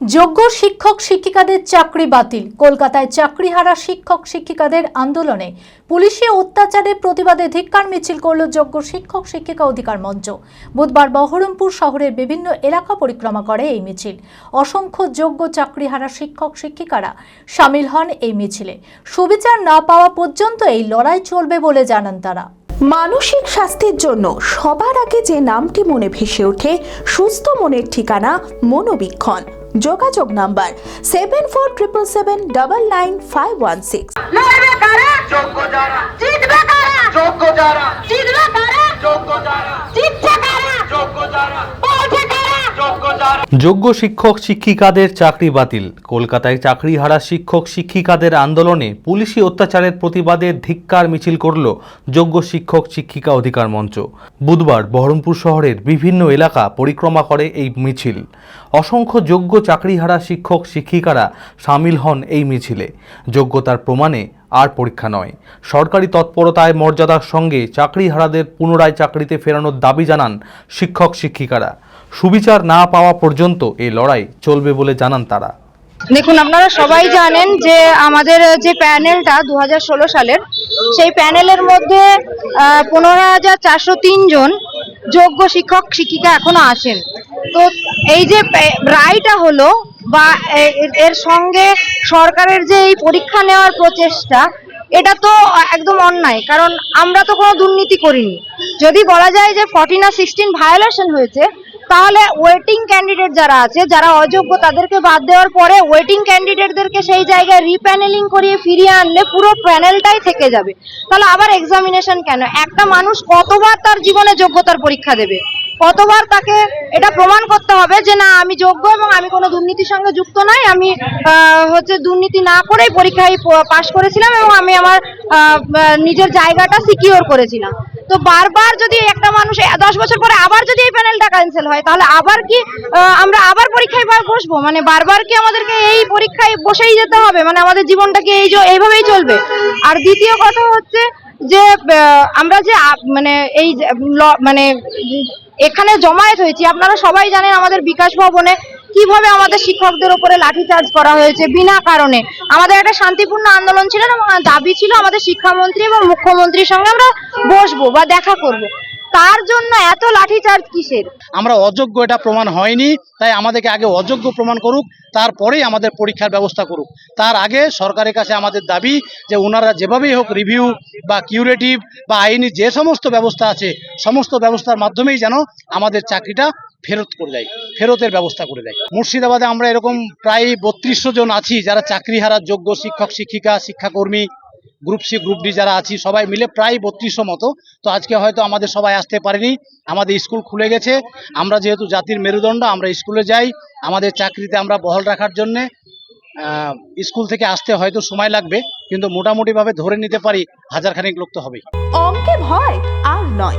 যোগ্য শিক্ষক শিক্ষিকাদের চাকরি বাতিল। কলকাতায় চাকরিহারা শিক্ষক শিক্ষিকাদের আন্দোলনে পুলিশি অত্যাচারের প্রতিবাদে ধিক্কার মিছিল করল যোগ্য শিক্ষক শিক্ষিকা অধিকার মঞ্চ। বুধবার বহরমপুর শহরের বিভিন্ন এলাকা পরিক্রমা করে এই মিছিল। অসংখ্য যোগ্য চাকরিহারা শিক্ষক শিক্ষিকারা সামিল হন এই মিছিলে। সুবিচার না পাওয়া পর্যন্ত এই লড়াই চলবে বলে জানান তারা। মানসিক স্বাস্থ্যের জন্য সবার আগে যে নামটি মনে ভেসে ওঠে, সুস্থ মনের ঠিকানা মনোবীক্ষণ। যোগাযোগ number seven four triple seven double nine five one six. লড়বে কারা যোগ্য যারা জিতবে কারা যোগ্য যারা জিতবে কারা? যোগ্য যারা জিতছে কারা? যোগ্য যারা। পৌঁছে কারা যোগ্য শিক্ষক শিক্ষিকাদের চাকরি বাতিল। কলকাতায় চাকরি হারা শিক্ষক শিক্ষিকাদের আন্দোলনে পুলিশি অত্যাচারের প্রতিবাদে ধিক্কার মিছিল করল যোগ্য শিক্ষক শিক্ষিকা অধিকার মঞ্চ। বুধবার বহরমপুর শহরের বিভিন্ন এলাকা পরিক্রমা করে এই মিছিল। অসংখ্য যোগ্য চাকরিহারা শিক্ষক শিক্ষিকারা সামিল হন এই মিছিলে। যোগ্যতার প্রমাণে আর পরীক্ষা নয়। সরকারি তৎপরতায় মর্যাদার সঙ্গে চাকরিহারাদের পুনরায় চাকরিতে ফেরানোর দাবি জানান শিক্ষক শিক্ষিকারা। সুবিচার না পাওয়া পর্যন্ত এই লড়াই চলবে বলে জানান তারা। দেখুন, আপনারা সবাই জানেন যে আমাদের যে প্যানেলটা দু হাজার ষোলো সালের, সেই প্যানেলের মধ্যে পনেরো হাজার চারশো জন যোগ্য শিক্ষক, শিক্ষিকা এখনও আছেন। তো এই যে রায়টা হলো বা এর- সঙ্গে সরকারের যে এই পরীক্ষা নেওয়ার প্রচেষ্টা, এটা তো একদম অন্যায়, কারণ আমরা তো কোনো দুর্নীতি করিনি। যদি বলা যায় যে ফর্টিন না সিক্সটিন ভায়োলেশন হয়েছে, তাহলে ওয়েটিং ক্যান্ডিডেট যারা আছে, যারা অযোগ্য, তাদেরকে বাদ দেওয়ার পরে ওয়েটিং ক্যান্ডিডেটদেরকে সেই জায়গায় রিপ্যানেলিং করিয়ে ফিরিয়ে আনলে পুরো প্যানেলটাই থেকে যাবে। তাহলে আবার এক্সামিনেশন কেন? একটা মানুষ কতবার তার জীবনে যোগ্যতার পরীক্ষা দেবে? কতবার তাকে এটা প্রমাণ করতে হবে যে না, আমি যোগ্য এবং আমি কোনো দুর্নীতির সঙ্গে যুক্ত নই। আমি হচ্ছে দুর্নীতি না করেই পরীক্ষায় পাশ করেছিলাম এবং আমি আমার নিজের জায়গাটা সিকিওর করেছিলাম। তো বারবার যদি একটা মানুষ দশ বছর পরে আবার যদি এই প্যানেলটা ক্যান্সেল হয়, তাহলে আবার কি আমরা আবার পরীক্ষায় বসবো? মানে বারবার কি আমাদেরকে এই পরীক্ষায় বসেই যেতে হবে? মানে আমাদের জীবনটা কি এই এইভাবেই চলবে? আর দ্বিতীয় কথা হচ্ছে যে আমরা যে মানে এই মানে এখানে জমায়েত হয়েছি। আপনারা সবাই জানেন আমাদের বিকাশ ভবনে কীভাবে আমাদের শিক্ষকদের উপরে লাঠিচার্জ করা হয়েছে বিনা কারণে। আমাদের একটা শান্তিপূর্ণ আন্দোলন ছিল এবং দাবি ছিল আমাদের শিক্ষামন্ত্রী এবং মুখ্যমন্ত্রীর সঙ্গে আমরা বসবো বা দেখা করব। তার জন্য এত লাঠিচার্জ কিসের? আমরা অযোগ্য, এটা প্রমাণ হয়নি। তাই আমাদেরকে আগে অযোগ্য প্রমাণ করুক, তারপরেই আমাদের পরীক্ষার ব্যবস্থা করুক। তার আগে সরকারের কাছে আমাদের দাবি যে ওনারা যেভাবেই হোক রিভিউ বা কিউরেটিভ বা আইনি যে সমস্ত ব্যবস্থা আছে, সমস্ত ব্যবস্থার মাধ্যমেই যেন আমাদের চাকরিটা ফেরত করে দেয়, ফেরতের ব্যবস্থা করে দেয়। মুর্শিদাবাদে আমরা এরকম প্রায় বত্রিশশো জন আছি যারা চাকরি হারার যোগ্য শিক্ষক, শিক্ষিকা, শিক্ষাকর্মী গ্রুপ সি গ্রুপ ডি যারা আছি, সবাই মিলে প্রায় বত্রিশশো মতো। তো আজকে হয়তো আমাদের সবাই আসতে পারেনি। আমাদের স্কুল খুলে গেছে। আমরা যেহেতু জাতির মেরুদণ্ড, আমরা স্কুলে যাই। আমাদের চাকরিতে আমরা বহাল রাখার জন্যে স্কুল থেকে আসতে হয়তো সময় লাগবে, কিন্তু মোটামুটিভাবে ধরে নিতে পারি হাজারখানেক লোক তো হবেই। অঙ্কে ভয় আর নয়।